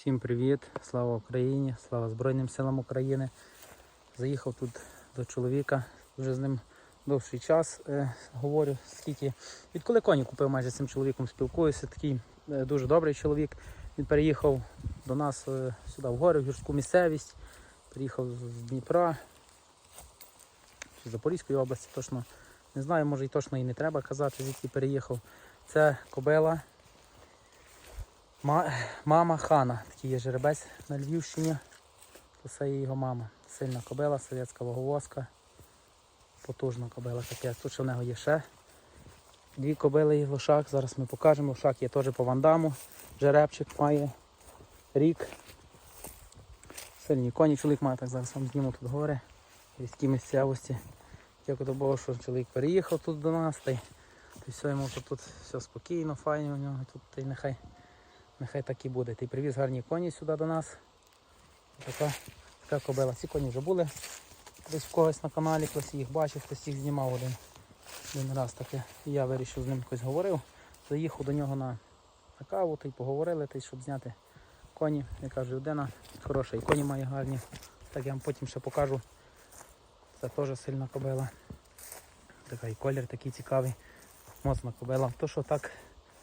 Всім привіт! Слава Україні! Слава Збройним силам України. Заїхав тут до чоловіка, вже з ним довший час е, говорю, скільки. Відколи коні купив майже з цим чоловіком спілкуюся. Такий е, дуже добрий чоловік. Він переїхав до нас е, сюди в гори, в гірську місцевість. Приїхав з Дніпра з Запорізької області, точно не знаю, може і точно і не треба казати, звідки переїхав. Це кобила. Ма- Мама хана, такий є жеребець на Львівщині. Це є його мама. Сильна кобила, совєтська ваговозка. Потужна кобила капець. Тут ще в нього є ще. Дві кобили і лошак. Зараз ми покажемо. Лошак є теж по вандаму. Жеребчик має рік. Сильні коні. Чоловік має так зараз вам зніму тут гори. В різкій місцевості. Дякую до Богу, що чоловік переїхав тут до нас. Та й, все йому що тут все спокійно, файно у нього. Тут та й нехай Нехай так і буде. Ти привіз гарні коні сюди до нас. Така, така кобила. Ці коні вже були десь в когось на каналі, хтось їх бачив, хтось їх знімав один, один раз таке. І я вирішив з ним якось говорив. Заїхав до нього на, на каву, й поговорили, та щоб зняти коні. Я кажу, людина хороша, і коні має гарні. Так я вам потім ще покажу. Це теж сильна кобила. Така і колір такий цікавий. Моцна кобила. То що так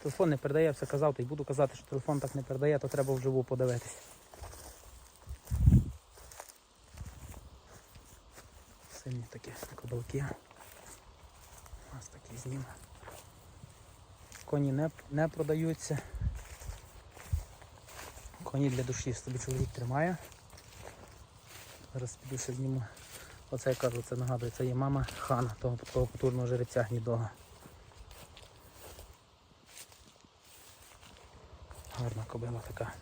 Телефон не передає, все казав, та й буду казати, що телефон так не передає, то треба вживу подивитись. Сильні такі кобилки. У нас такий знім. Коні не, не продаються. Коні для душі собі чоловік тримає. Зараз піду ще зніму. Оце я кажу, це нагадує, це є мама хана, того такого потужного жеребця гнідого. Гарна кобила така,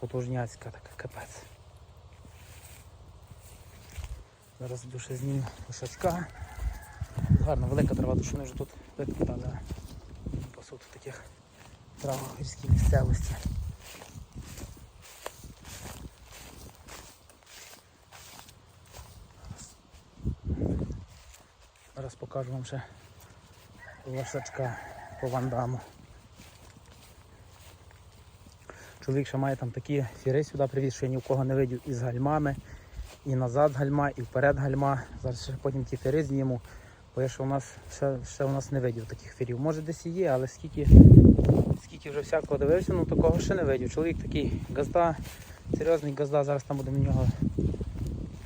потужняцька така, капець. Зараз душе зніму лошачка. Гарна, велика трава, тому що вони вже тут викопали. Пасуть в таких травах гірській місцевості. Зараз покажу вам ще лошачка по вандаму. Чоловік ще має там такі фіри сюди привіз, що я ні в кого не видів із гальмами, і назад гальма, і вперед гальма. Зараз ще потім ті фіри зніму, бо я ще у нас ще, ще у нас не видів таких фірів. Може десь і є, але скільки, скільки вже всякого дивився, ну такого ще не видів. Чоловік такий газда, серйозний газда, зараз там будемо в нього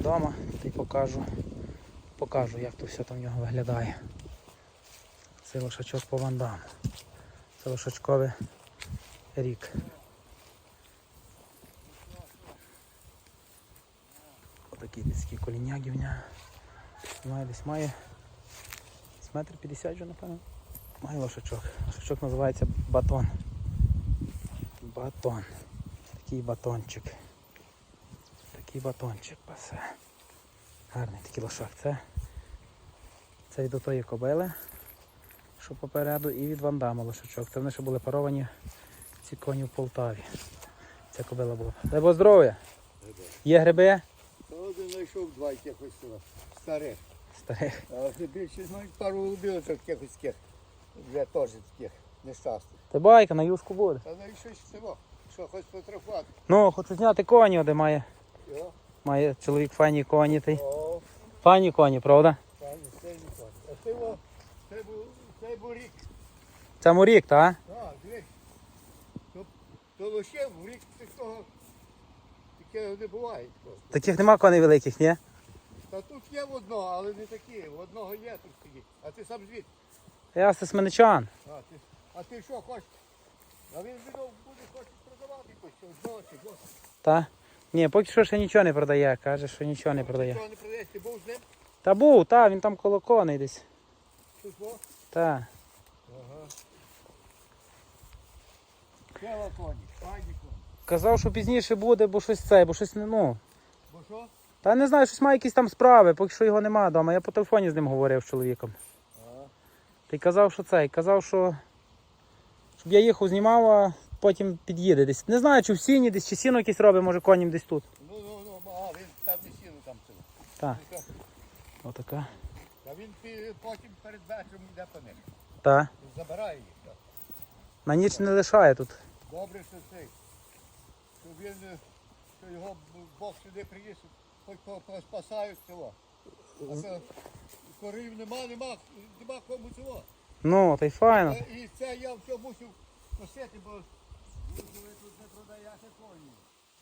вдома, й покажу. Покажу, як то все там в нього виглядає. Це лошачок по вандаму. Це лошачковий рік. Отакі дитські коліняги в нього. Має десь має з метр п'ятдесят вже, напевно. Має лошачок. Лошачок називається батон. Батон. Такий батончик. Такий батончик пасе. Гарний такий лошак. Це, це від отої кобили, що попереду, і від вандама лошачок. Це вони ще були паровані ці коні в Полтаві. Ця кобила була. Дай Бог здоров'я! Є гриби? Та Один знайшов два якихось старих. Старих. А вже більше знають пару голубілочок якихось вже теж таких нещасних. Ти байка на юшку буде. Та ну і щось село, що хоч потрапувати. Ну, хочу зняти коні, де має, Йо. має чоловік файні коні. Ти. О, Файні коні, правда? це не то. А це був, це рік. Це мурік, так? Так, рік. То, то лише в рік того, таке не буває. такого. Таких нема коней великих, ні? Та тут є в одного, але не такі. В одного є тут такі. А ти сам звідти. Я сменичан. А ти, а ти що хочеш? А він відомо буде хоче продавати якось одного чи двох. Та? Ні, поки що ще нічого не продає. Каже, що нічого не продає. Чого не продаєш? Ти був з ним? Та був, та, він там коло коней десь. Тут во? Та. Ага. Коні, файні коні. Казав, що пізніше буде, бо щось це, бо щось не ну. Бо що? Та не знаю, щось має якісь там справи, поки що його немає вдома. Я по телефоні з ним говорив з чоловіком. Ага. Та й казав, що це, казав, що щоб я їхав, знімав, а потім під'їде десь. Не знаю, чи в сіні десь, чи сіно якесь робить, може конім десь тут. Ну, ну, ну, а він певне сіно там село. Так, отака. Та він потім перед вечором йде по них. Та. Забирає їх. так. На ніч не лишає тут. Добре, що цей. Він, е, що його Бог сюди приніс, хоч поспасають цього. А це корів нема, нема, нема кому цього. Ну, та й файно. Е, І це я все мусив носити, бо ви тут не продаєте коні.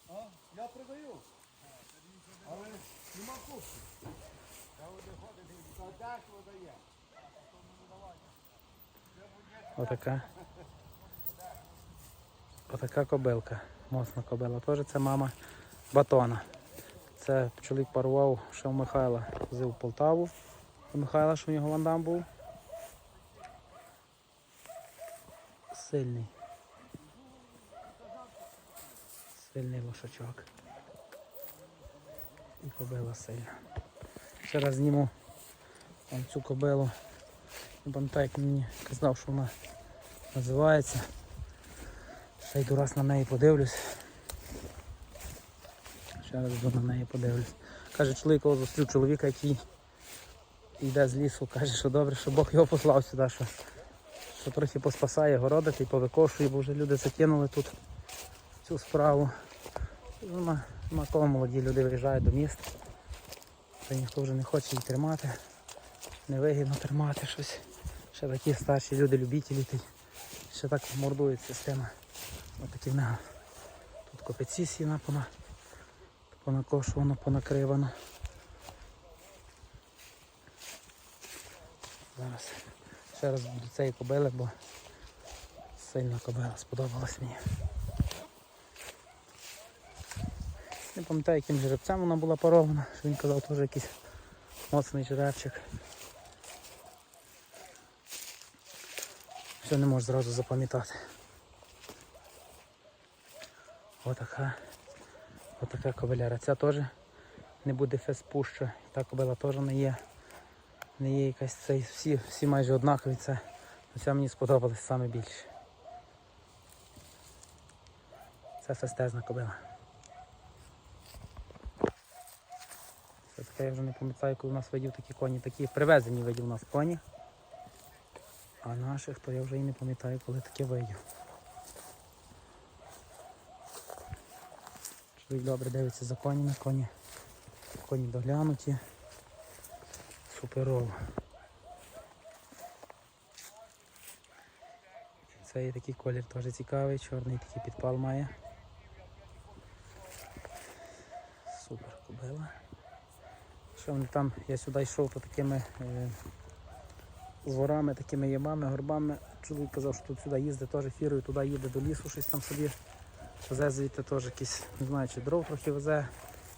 А? Я продаю. Але нема коштів. Я один ходить, та даш продає. Отака. Отака кобилка. Мосна кобила. Теж це мама батона. Це чоловік парував ще у Михайла. Возив в Полтаву. У Михайла, що в нього вандам був. Сильний. Сильний лошачок. І кобила сильна. Ще раз зніму цю кобилу. Як мені казав, що вона називається. Ще йду раз на неї подивлюсь. Ще раз йду на неї подивлюсь. Каже, чоловік зустрів чоловіка, який йде з лісу, каже, що добре, що Бог його послав сюди, що, що трохи поспасає городити і повикошує, бо вже люди закинули тут цю справу. Нема кого молоді люди виїжджають до міст. Та ніхто вже не хоче її тримати. Невигідно тримати щось. Ще такі старші люди, любителі, та ще так мордують система. Ось в нього. Тут копиці сіна пона, понакошувано, понакривано. Зараз ще раз буду цієї кобили, бо сильна кобила сподобалась мені. Не пам'ятаю, яким жеребцем вона була парована, що він казав, теж якийсь моцний жеребчик. Все не можу зразу запам'ятати. Отака. Отака кобиляра. Ця теж не буде феспуща. Та кобила теж не є. Не є якась цей. Всі, всі майже однакові. Це. Ця мені сподобалась саме більше. Це фестезна кобила. Це таке я вже не пам'ятаю, коли у нас видів такі коні. Такі привезені видів у нас коні. А наших, то я вже і не пам'ятаю, коли таке видів. Чоловік добре дивиться за конями, коні, коні доглянуті. Суперово. Цей такий колір теж цікавий, чорний такий підпал має. Супер кобила. Що вони там, я сюди йшов по такими е, зворами, такими ямами, горбами. Чоловік казав, що тут сюди їздить теж фірою, туди їде до лісу, щось там собі. Везе звідти теж якісь, не знаю, чи дров трохи везе.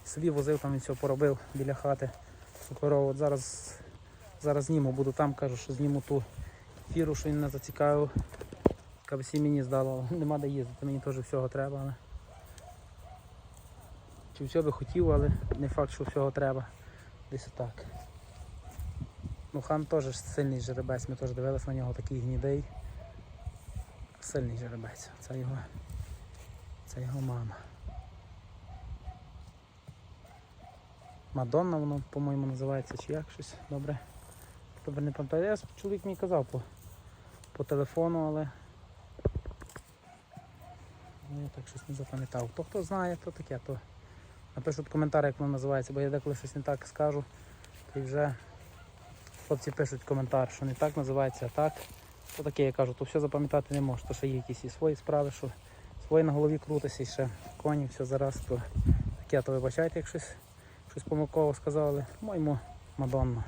Собі возив там він цього поробив біля хати. Суперово. От зараз, зараз зніму, буду там, кажу, що зніму ту фіру, що він не зацікавив. Яка всі мені здала, але нема де їздити, мені теж всього треба. Але... Чи все би хотів, але не факт, що всього треба. Десь отак. Ну хан теж сильний жеребець, ми теж дивилися на нього такий гнідий. Сильний жеребець. Це його, це його мама. Мадонна воно, по-моєму, називається чи як щось добре. Добре не пам'ятаю. Я чоловік мені казав по, по телефону, але ну, я так щось не запам'ятав. То хто знає, то таке, то напишуть коментар, як воно називається, бо я деколи щось не так скажу, то вже хлопці пишуть коментар, що не так називається, а так. То таке я кажу, то все запам'ятати не можу, то ще є якісь і свої справи, що свої на голові крутися ще коні, все зараз, то таке, то вибачайте, як щось, щось помилково сказали. Моєму Мадонна.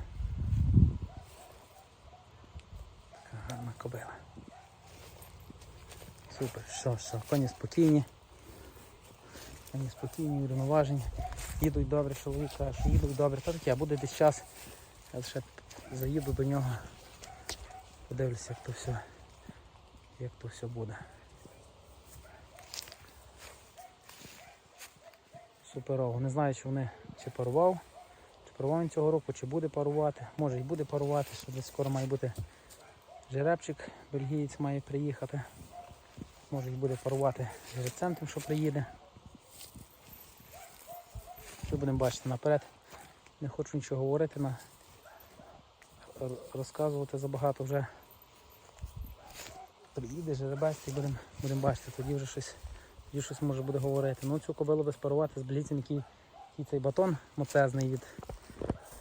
Така гарна кобила. Супер, що, що, коні спокійні. Коні спокійні, урівноважені. Їдуть добре, чоловік каже, що їдуть добре. Та таке, буде десь час. Я ще заїду до нього. Подивлюся, як то все, як то все буде. Суперово. Не знаю, чи вони чи парував, чи парував він цього року, чи буде парувати. Може і буде парувати, що десь скоро має бути жеребчик, бельгієць має приїхати. Може і буде парувати жеребцем що приїде. Що будемо бачити наперед. Не хочу нічого говорити, на... розказувати забагато вже. Приїде жеребець і будемо будем бачити, тоді вже щось тоді щось може буде говорити. Ну цю кобилу би спарувати з бліцем, який, який цей батон моцезний від,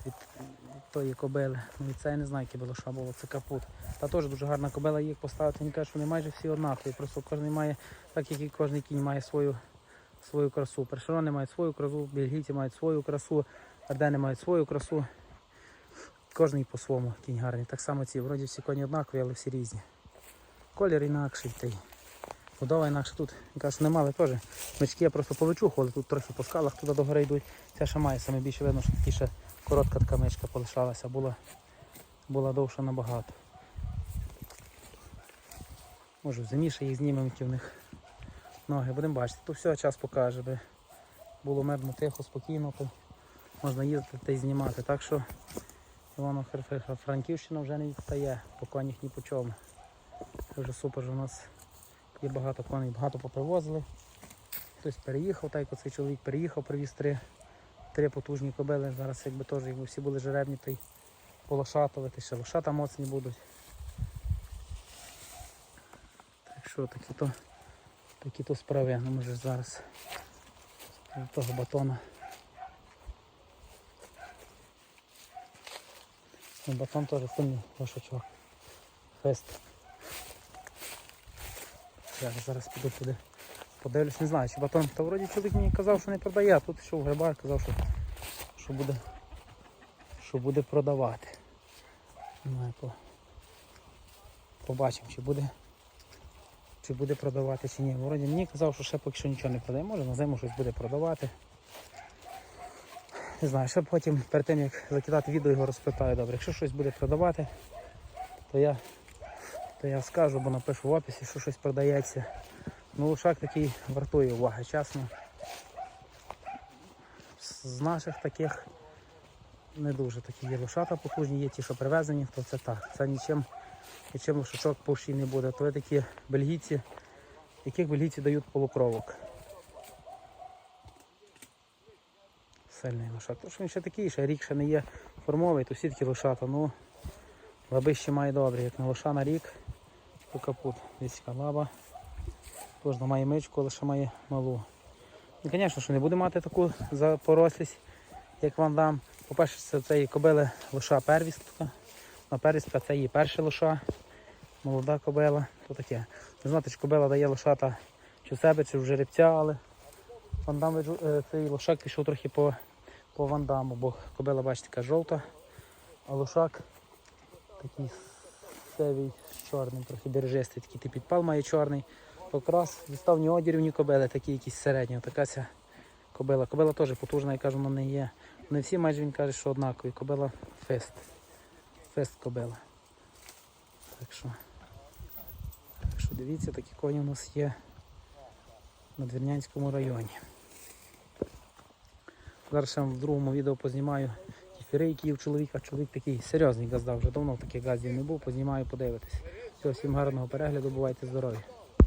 від, від тої кобили. Ну і це я не знаю, яке було що було, це капут. Та теж дуже гарна кобила, їх поставити. Він каже, що вони майже всі однакові. Просто кожен має, так як і кожен кінь має свою, свою красу. Першерони мають свою красу, бельгійці мають свою красу, ардени мають свою красу. Кожний по-своєму кінь гарний. Так само ці, вроді всі коні однакові, але всі різні. Колір інакший, та й будова інакше тут. Каже, не теж. Мечки я просто повичухували, тут трохи по скалах туди до гори йдуть. Ця ще має, саме більше видно, що такі ще коротка така мечка полишалася, була, була довша набагато. Може в зимі їх знімемо, які в них ноги. Будемо бачити. Тут все час покаже, би було мирно, тихо, спокійно, то можна їздити та й знімати. Так що Івано Франківщина вже не відстає по конях ні по чому. Це вже супер, у нас є багато коней, багато попривозили. Хтось переїхав, так як оцей чоловік переїхав, привіз три, три потужні кобили. Зараз якби теж, якби всі були жеребні, то й полошатувати, ще лошата моцні будуть. Так що такі то, такі то справи. Ну, може зараз з того батона. Ну, батон теж сильний лошачок. Фест. Я зараз піду туди. Подивлюсь, не знаю, чи батон. Та вроді чоловік мені казав, що не продає, а тут йшов грибар, казав, що, що буде що буде продавати. Не по... побачимо, чи буде чи буде продавати, чи ні. Вроді мені казав, що ще поки що нічого не продає. Може на зиму щось буде продавати. Не знаю, ще потім перед тим як закидати відео його розпитаю добре. Якщо щось буде продавати, то я то я скажу, бо напишу в описі, що щось продається. Ну, лошак такий вартує уваги, чесно. З- наших таких не дуже такі є лошата потужні, є ті, що привезені, то це так. Це нічим, нічим лошачок повший не буде. То є такі бельгійці, яких бельгійці дають полукровок. Сильний лошак. Тому що він ще такий, ще рік ще не є формовий, то всі такі лошата. Ну, лаби ще має добрі, як на лоша на рік, то капут. Десь яка лаба. Кожна має мичку, лише має малу. І, звісно, що не буде мати таку запорослість, як вам дам. По-перше, це цієї кобили лоша первістка. На первістка це її перша лоша, молода кобила, то таке. Не знати, чи кобила дає лошата чи в себе, чи в жеребця, але вандам е, цей лошак пішов трохи по, по вандаму, бо кобила, бачите, така жовта, а лошак такий севий з чорним, трохи бережистий, такий тип підпал має чорний. Якраз дістав ні одірів, ні кобили, такі якісь середні. Така ця кобила. Кобила теж потужна, я кажу, вона не є. Не всі майже він каже, що однакові. Кобила фест. Фест кобила. Так що, так що дивіться, такі коні у нас є на Двірнянському районі. Зараз ще вам в другому відео познімаю ті які в чоловіка. Чоловік такий серйозний газда, вже давно таких газдів не був, познімаю, подивитись. Все, всім гарного перегляду, бувайте здорові.